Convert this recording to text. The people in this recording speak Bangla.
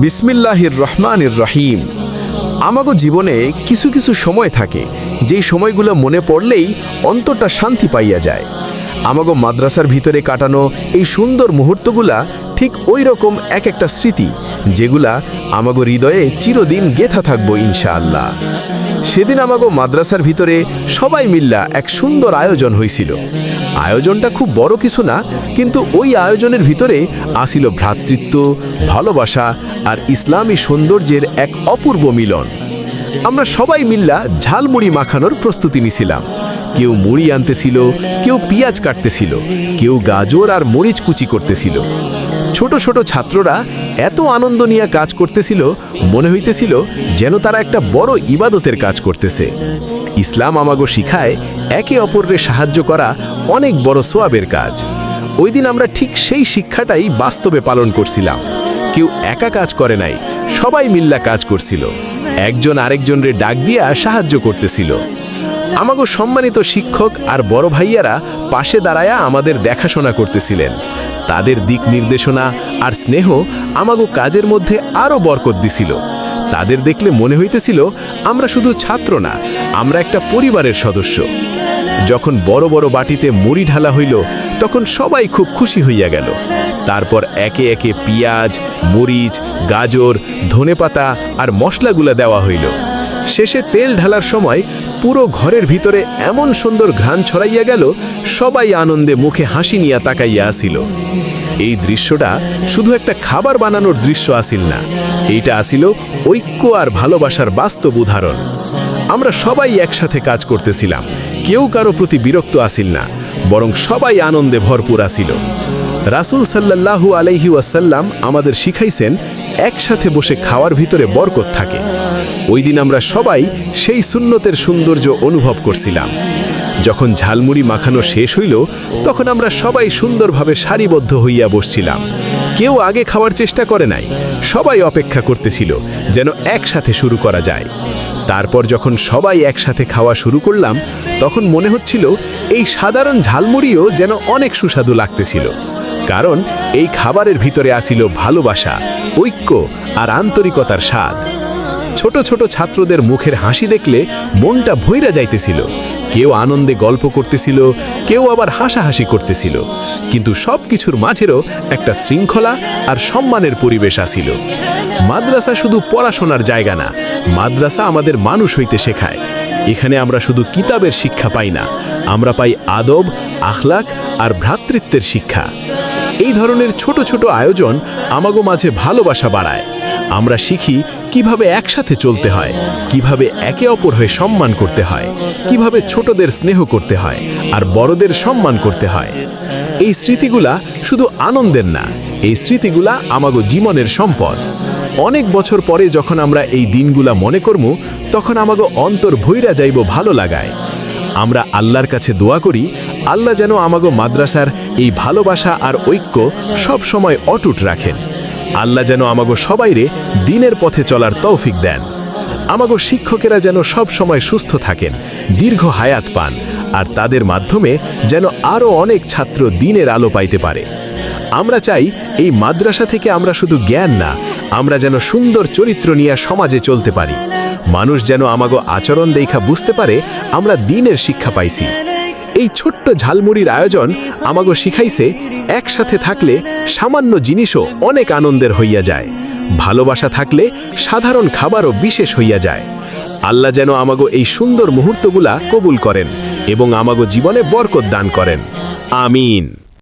বিসমিল্লাহির রহমানির রহিম। আমাগো জীবনে কিছু কিছু সময় থাকে, যেই সময়গুলো মনে পড়লেই অন্তরটা শান্তি পাইয়া যায়। আমাগো মাদ্রাসার ভিতরে কাটানো এই সুন্দর মুহূর্তগুলা ঠিক ওই রকম এক একটা স্মৃতি, যেগুলা আমাগো হৃদয়ে চিরদিন গেথা থাকব ইনশাআল্লাহ। সেদিন আমাগো মাদ্রাসার ভিতরে সবাই মিল্লা এক সুন্দর আয়োজন হয়েছিল আয়োজনটা খুব বড় কিছু না, কিন্তু ওই আয়োজনের ভিতরে আসিল ভ্রাতৃত্ব, ভালোবাসা আর ইসলামী সৌন্দর্যের এক অপূর্ব মিলন। আমরা সবাই মিল্লা ঝালমুড়ি মাখানোর প্রস্তুতি নিছিলাম। কেউ মুড়ি আনতেছিল, কেউ পেঁয়াজ কাটতেছিল, কেউ গাজর আর মরিচ কুচি করতেছিল। ছোট ছোট ছাত্ররা এত আনন্দ নিয়ে কাজ করতেছিল, মনে হইতেছিল যেন তারা একটা বড় ইবাদতের কাজ করতেছে। ইসলাম আমাগো শিখায় একে অপররে সাহায্য করা অনেক বড় সোয়াবের কাজ। ওই দিন আমরা ঠিক সেই শিক্ষাটাই বাস্তবে পালন করছিলাম। কেউ একা কাজ করে নাই, সবাই মিল্লা কাজ করছিল। একজন আরেকজনরে ডাক দিয়া সাহায্য করতেছিল। আমাগো সম্মানিত শিক্ষক আর বড় ভাইয়ারা পাশে দাঁড়ায়া আমাদের দেখাশোনা করতেছিলেন। তাদের দিক নির্দেশনা আর স্নেহ আমাগো কাজের মধ্যে আরও বরকত দিছিল। তাদের দেখলে মনে হইতেছিল, আমরা শুধু ছাত্র না, আমরা একটা পরিবারের সদস্য। যখন বড় বড় বাটিতে মুড়ি ঢালা হইল, তখন সবাই খুব খুশি হইয়া গেল। তারপর একে একে পিঁয়াজ, মরিচ, গাজর, ধনেপাতা আর মশলাগুলা দেওয়া হইল। শেষে তেল ঢালার সময় পুরো ঘরের ভিতরে এমন সুন্দর ঘ্রাণ ছড়াইয়া গেল, সবাই আনন্দে মুখে হাসি নিয়া তাকাইয়া আসিল। এই দৃশ্যটা শুধু একটা খাবার বানানোর দৃশ্য আসিল না, এইটা আসিল ঐক্য আর ভালোবাসার বাস্তব উদাহরণ। আমরা সবাই একসাথে কাজ করতেছিলাম, কেউ কারও প্রতি বিরক্ত আসিল না, বরং সবাই আনন্দে ভরপুর আসিল। রাসুল সাল্লাল্লাহু আলাইহি ওয়াসাল্লাম আমাদের শিখাইছেন, একসাথে বসে খাওয়ার ভিতরে বরকত থাকে। ওই দিন আমরা সবাই সেই সুন্নতের সৌন্দর্য অনুভব করছিলাম। যখন ঝালমুড়ি মাখানো শেষ হইল, তখন আমরা সবাই সুন্দরভাবে সারিবদ্ধ হইয়া বসছিলাম। কেউ আগে খাওয়ার চেষ্টা করে নাই, সবাই অপেক্ষা করতেছিল যেন একসাথে শুরু করা যায়। তারপর যখন সবাই একসাথে খাওয়া শুরু করলাম, তখন মনে হচ্ছিল এই সাধারণ ঝালমুড়িও যেন অনেক সুস্বাদু লাগতেছিল। কারণ এই খাবারের ভিতরে আসিল ভালোবাসা, ঐক্য আর আন্তরিকতার স্বাদ। ছোট ছোট ছাত্রদের মুখের হাসি দেখলে মনটা ভৈরা যাইতেছিল। কেউ আনন্দে গল্প করতেছিল, কেউ আবার হাসাহাসি করতেছিল। কিন্তু সব কিছুর মাঝেরও একটা শৃঙ্খলা আর সম্মানের পরিবেশ আসিল মাদ্রাসা শুধু পড়াশোনার জায়গা না, মাদ্রাসা আমাদের মানুষ হইতে শেখায়। এখানে আমরা শুধু কিতাবের শিক্ষা পাই না, আমরা পাই আদব, আখলাক আর ভ্রাতৃত্বের শিক্ষা। এই ধরনের ছোট ছোট আয়োজন আমাগো মাঝে ভালোবাসা বাড়ায়। আমরা শিখি কীভাবে একসাথে চলতে হয়, কীভাবে একে অপর হয়ে সম্মান করতে হয়, কীভাবে ছোটদের স্নেহ করতে হয় আর বড়দের সম্মান করতে হয়। এই স্মৃতিগুলা শুধু আনন্দের না, এই স্মৃতিগুলা আমাগো জীবনের সম্পদ। অনেক বছর পরে যখন আমরা এই দিনগুলা মনে করমু, তখন আমাগো অন্তর ভৈরা যাইব ভালো লাগায়। আমরা আল্লাহর কাছে দোয়া করি আল্লাহ যেন আমাগো মাদ্রাসার এই ভালোবাসা আর ঐক্য সব সময় অটুট রাখেন। আল্লাহ যেন আমাগো সবাইরে দিনের পথে চলার তৌফিক দেন। আমাগো শিক্ষকেরা যেন সব সময় সুস্থ থাকেন, দীর্ঘ হায়াত পান, আর তাদের মাধ্যমে যেন আরও অনেক ছাত্র দিনের আলো পাইতে পারে। আমরা চাই এই মাদ্রাসা থেকে আমরা শুধু জ্ঞান না, আমরা যেন সুন্দর চরিত্র নিয়ে সমাজে চলতে পারি। মানুষ যেন আমাগো আচরণ দেখা বুঝতে পারে, আমরা দিনের শিক্ষা পাইছি। এই ছোট্ট ঝালমুড়ির আয়োজন আমাগো শিখাইছে, একসাথে থাকলে সামান্য জিনিসও অনেক আনন্দের হইয়া যায়। ভালোবাসা থাকলে সাধারণ খাবারও বিশেষ হইয়া যায়। আল্লাহ যেন আমাগো এই সুন্দর মুহূর্তগুলা কবুল করেন এবং আমাগো জীবনে বরকত দান করেন। আমিন।